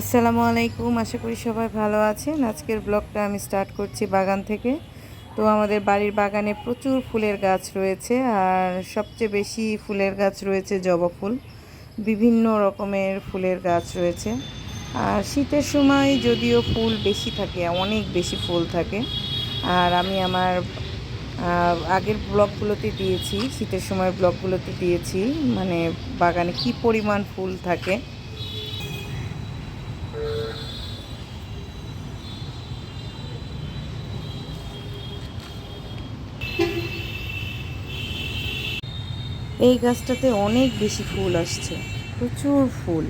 আসসালামু আলাইকুম, আশা করি সবাই ভালো আছেন। আজকের ব্লগটা আমি স্টার্ট করছি বাগান থেকে। তো আমাদের বাড়ির বাগানে প্রচুর ফুলের গাছ রয়েছে, আর সবচেয়ে বেশি ফুলের গাছ রয়েছে জবা ফুল। বিভিন্ন রকমের ফুলের গাছ রয়েছে। আর শীতের সময় যদিও ফুল বেশি থাকে, অনেক বেশি ফুল থাকে। আর আমি আমার আগের ব্লগগুলোতে দিয়েছি, শীতের সময় ব্লগগুলোতে দিয়েছি মানে বাগানে কি পরিমাণ ফুল থাকে। এই গাছটাতে অনেক বেশি ফুল আসছে, প্রচুর ফুল।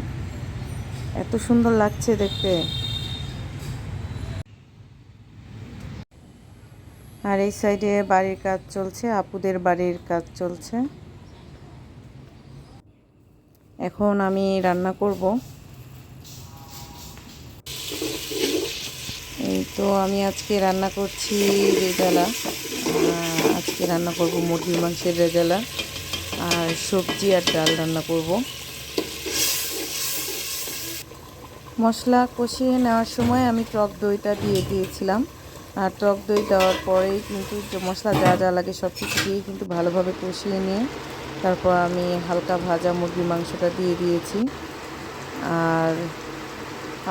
এত সুন্দর লাগছে দেখতে। আর এই সাইডে বাড়ির কাজ চলছে, আপুদের বাড়ির কাজ চলছে। এখন আমি রান্না করব। তো আমি আজকে রান্না করছি রেজালা। আজকে রান্না করব মুরগির মাংসের রেজালা আর সবজি আর ডাল রান্না করব। মশলা কষিয়ে নেওয়ার সময় আমি টক দইটা দিয়ে দিয়েছিলাম। আর টক দই দেওয়ার পরেই কিন্তু মশলা যা যা লাগে সব কিছু দিয়েই কিন্তু ভালোভাবে কষিয়ে নিয়ে তারপর আমি হালকা ভাজা মুরগির মাংসটা দিয়ে দিয়েছি। আর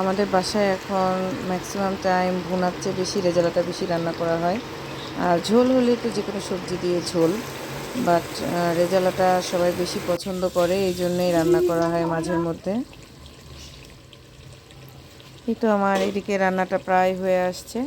আমাদের বাসায় এখন ম্যাক্সিমাম টাইম ভুনার চেয়ে বেশি, রেজালাটা বেশি রান্না করা হয়। আর ঝোল হলে তো যে কোনো সবজি দিয়ে ঝোল। বাট রেজালাটা সবাই বেশি পছন্দ করে, এই জন্যেই রান্না করা হয় মাঝের মধ্যে। এই তো আমার এদিকে রান্নাটা প্রায় হয়ে আসছে।